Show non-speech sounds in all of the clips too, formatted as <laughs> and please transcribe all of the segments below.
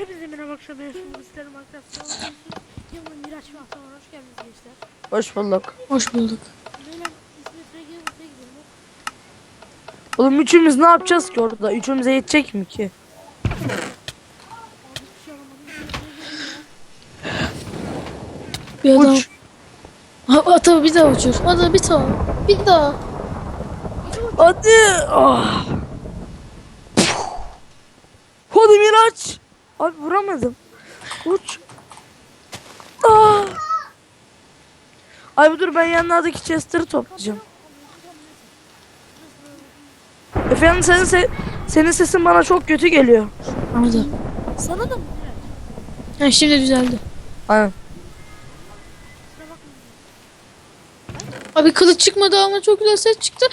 Hepinize merhaba akşam isterim arkadaşlar. Yanımda Miraç ve Hasan var. Hoş geldiniz gençler. Hoş bulduk. Hoş bulduk. Beyler İsmet Regi'ye ortaya gidelim. Oğlum üçümüz ne yapacağız ki orada? Üçümüze yetecek mi ki? Abi hiçbir şey alamadım. İsmet Regi'ye gidelim. Bir adam. Uç. Ha, ata bir daha uçur. Ata bir daha. Bir daha. Hadi. Ah. Hadi Miraç. Abi vuramadım. Uç. Ah. Abi dur ben yanlardaki chester'ı toplayacağım. Efendim senin se senin sesin bana çok kötü geliyor. Anladı. Sana da mı? Ha, şimdi düzeldi. Aynen. Abi kılıç çıkmadı ama çok güzel ses çıktı.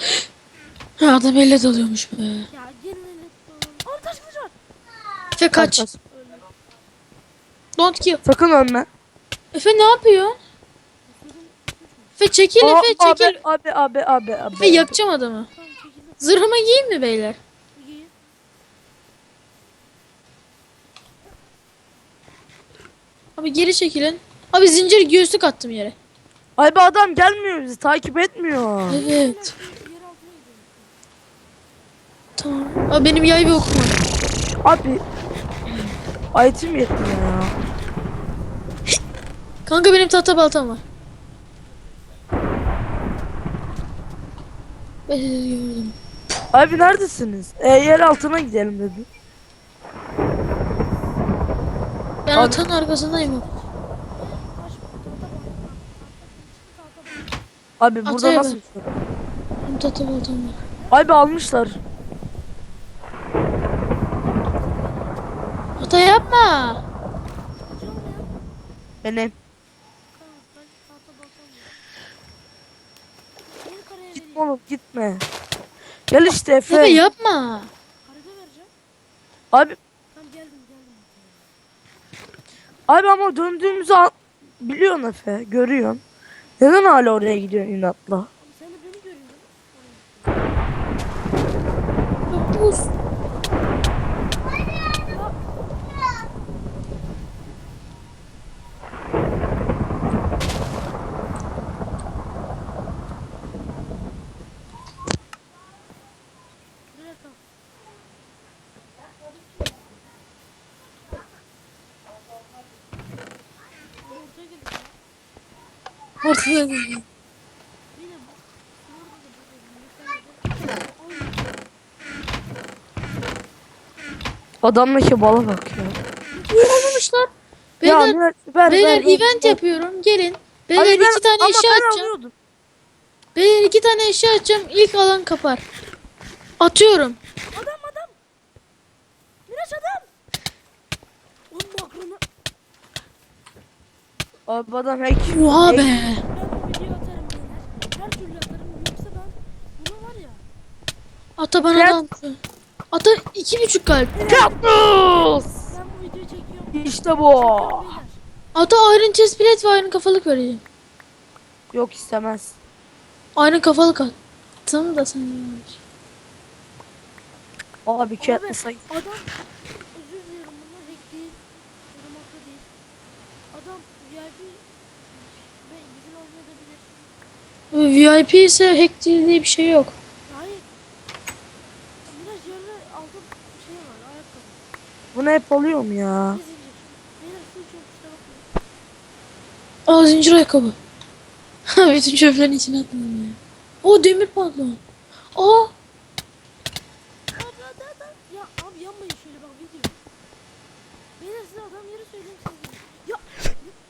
Ha, adam elle dalıyormuş be. Ya gelin var. Efe kaç. Kaç. Don't kill. Sakın ölme. Efe ne yapıyor? Efe çekil Aa, Efe çekil. Abi abi abi abi abi. Efe yakacağım adamı. Zırhımı giyeyim mi beyler? Abi geri çekilin. Abi zincir göğüslük attım yere. Abi adam gelmiyor bizi takip etmiyor. Evet. Tamam. Abi benim yay bir okum var. Abi. Item yetmiyor ya. Kanka benim tahta baltam var. Ben. Abi neredesiniz? E, yer altına gidelim dedi. Ben Abi- atanın arkasındayım. Abi burada Ataya nasıl? Benim tahta baltam var. Abi almışlar. Hata yapma. Benim. Tamam ben tahta baltam var. Gel karaya vereyim. Gitme oğlum gitme. Gel işte Efe. Efe yapma. Abi Tamam geldim geldim. abi ama döndüğümüzü an- biliyorsun Efe. Görüyorsun. Neden hala oraya gidiyorsun inatla? Sen de beni görüyorsun. Yok ya. Ortaya gel. Yine bak. Orada da böyle. Adamdaki bala bak ya. Olmamışlar. ya Beyler, Miraç, ver, beyler ver, ver, event ver. yapıyorum. Gelin. Beyler ben- iki tane ama eşya ben atacağım. alıyordum. Beyler iki tane eşya atacağım. İlk alan kapar. Atıyorum. Adam adam. Miraç adam. Onun makronu. Abi adam hack. Oha hack- be. Ben bu videoyu atarım beyler. Her türlü atarım. Yoksa ben bunu var ya. Ata bana Fiyat- da attı. Ata iki buçuk kalp. Katniss! Ben bu videoyu çekiyorum. İşte bu. Ata Iron chest plate ve Iron kafalık vereceğim. Yok istemez. Iron kafalık attım da sen yanlış. Abi Katniss'a Adam özür dilerim bunlar hack değil. Ya da makro değil. Adam VIP ve güzel oynayabilir. VIP ise hack değil diye bir şey yok. Hayır. Biraz yerde altın şey var ayakkabı. Bunu hep alıyorum ya. Bir zincir. Beyler su çok kusura bakmayın. Aa zincir ayakkabı. <laughs> Bütün çöplerin içine atmadım ya. O demir pantolon. Aa Abi hadi. Ya abi yanmayın şöyle bak video. Beyler size adam yeri söyleyeyim size.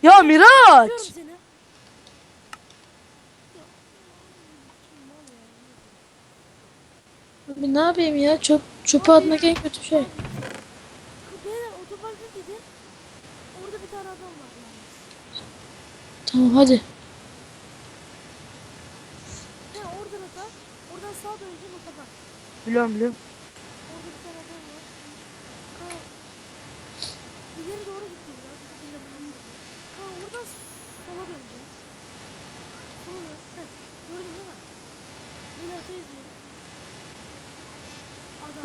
Ya Miraç! abi ne yapayım ya çöp çöpe atmak en kötü şey. Beyler otoparka gidin. Orada bir tane adam var yani. Tamam hadi. Sen oradan atar. Oradan sağa döneceksin otopark. Biliyorum biliyorum.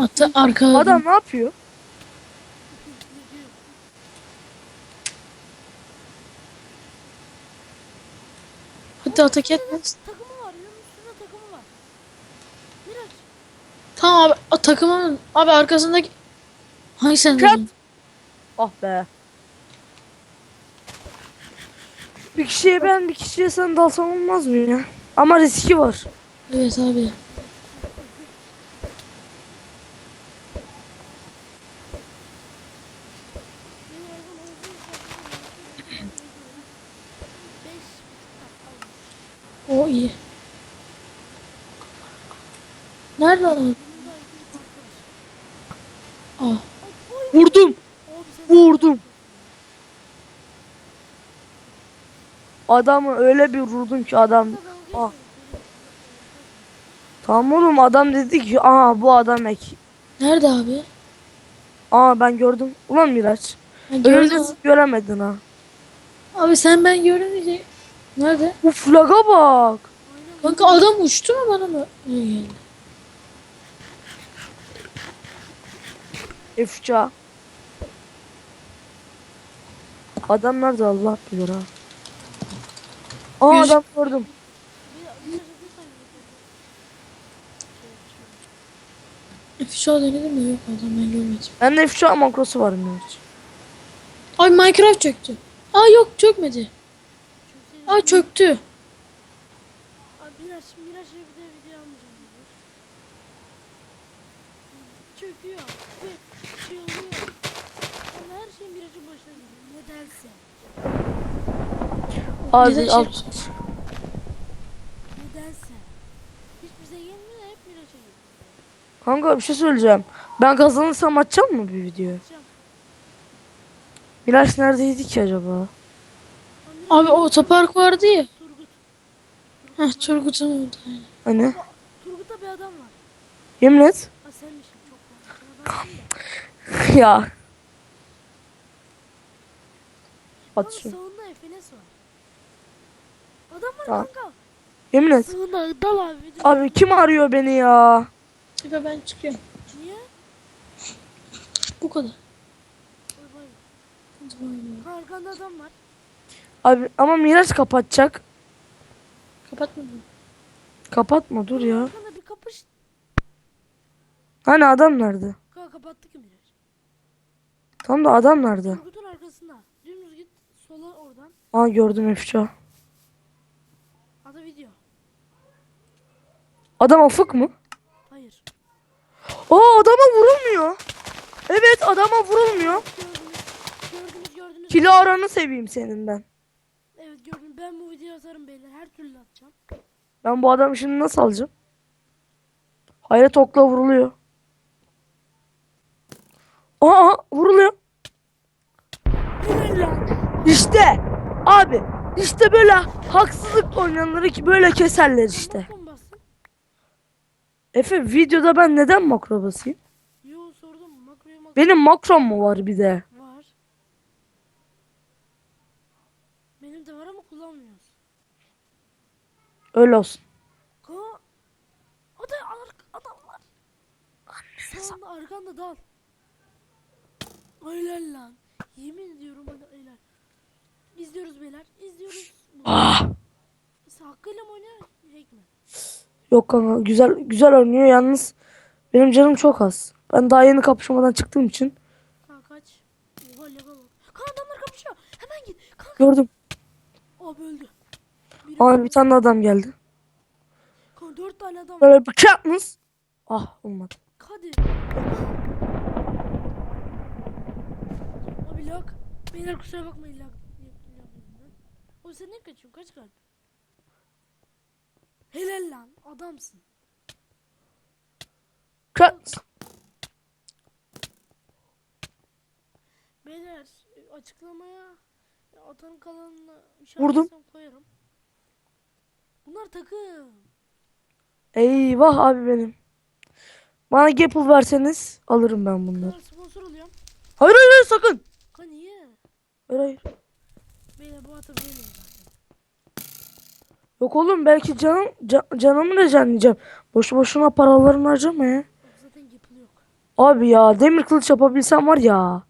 Hatta arkada. Adam ne yapıyor? Hatta atak etmez. Takımı var. Yunus'un takımı var. Miraç. Tamam abi. A, takımın. Abi arkasındaki. Hangi sen Kat. Ah be. Bir kişiye ben bir kişiye sen dalsam olmaz mı ya? Ama riski var. Evet abi. Nerede adam? Aa. Oy. Vurdum. Vurdum. Adamı öyle bir vurdum ki adam. Ah. Tamam oğlum adam dedi ki aha bu adam ek. Nerede abi? Aa ben gördüm. Ulan Miraç. Zıp göremedin ha. Abi sen ben görünce Nerede? Bu flaga bak. Kanka adam uçtu mu bana mı? Öyle geldi. Efça. Adam nerede Allah bilir ha. Aa Yüz- adam gördüm. Bir- bir- bir saniye. Fişa denedim de yok adam ben görmedim. Bende efça makrosu var Miraç. Ay Minecraft çöktü. Aa yok çökmedi. Aa çöktü. Abi Miraç, Miraç'la bir de video almayacağım. dedi. Çöküyor. Ve şey oluyor. Ama her şey Miraç'ın başına geliyor. Nedense. Abi Neden al. şey- Nedense. Hiç bize gelmiyor hep Miraç'a geliyor. Kanka bir şey söyleyeceğim. Ben kazanırsam açacağım mı bir video? Miraç neredeydi ki acaba? Abi o otopark vardı ya. Turgut. Heh Turgut'un orada. aynen. Hani? Turgut'ta bir adam var. Yemin et. Ha senmişsin çok var. Sana ben da. Ya. At sağında var. Adam var Tamam. kanka. Yemin et. Sağında dal abi. kim arıyor beni ya? Tepe ben çıkıyorum. Niye? Bu kadar. Oy vay. Arkanda adam var. Abi ama Miraç kapatacak. Kapatma bunu. Kapatma dur ya. Arkanda bir kapış. Hani adam nerede? Kapattı ki Miraç. Tam da adam nerede? Turgut'un arkasında. Dümdüz git sola oradan. Aa gördüm Efça. Adı video. Adam afık mı? Hayır. Aa adama vurulmuyor. Evet adama vurulmuyor. Gördünüz. Gördünüz gördünüz. Kilo aranı seveyim senin ben. Evet gördüm. Ben bu videoyu atarım beyler. Her türlü atacağım. Ben bu adamı şimdi nasıl alacağım? Hayret okla vuruluyor. Aa vuruluyor. İşte abi işte böyle haksızlık oynayanları ki böyle keserler işte. Efe videoda ben neden makro basayım? Yo sordum. Makroya makro Benim makrom mu var bir de? var. Benim de var ama kullanmıyoruz. Öyle olsun. Ka o da ark adam var. Sağında arkanda dal. Helal lan. Yemin ediyorum hadi helal. İzliyoruz beyler. İzliyoruz. Ah. Hakkıyla mı oynuyor? Hack mi? Yok kanka güzel güzel oynuyor yalnız benim canım çok az. Ben daha yeni kapışmadan çıktığım için Ha kaç. Oha laga bak. Kan adamlar kapışıyor. Hemen git. Kanka. gördüm. Abi öldü. Biri Aa bir tane adam geldi. Kan dört tane adam var. Böyle bıçak mısın? Ah olmadı. Hadi. Lag. Beyler kusura bakmayın yüzünden. O sen ne kaçıyorsun? Kaç kalp? Helal lan. Adamsın. Kat. Beyler e, açıklamaya atanın kalanını Vurdum. koyarım. Bunlar takım. Eyvah abi benim. Bana Gapple verseniz alırım ben bunları. Sponsor oluyorum. Hayır hayır, hayır sakın. Hayır hayır. Beyler bu ata benim zaten. Yok oğlum belki canım ca- canımı rejenleyeceğim. Boşu boşuna paralarını harcama ya. Zaten yapılı yok. Abi ya demir kılıç yapabilsem var ya.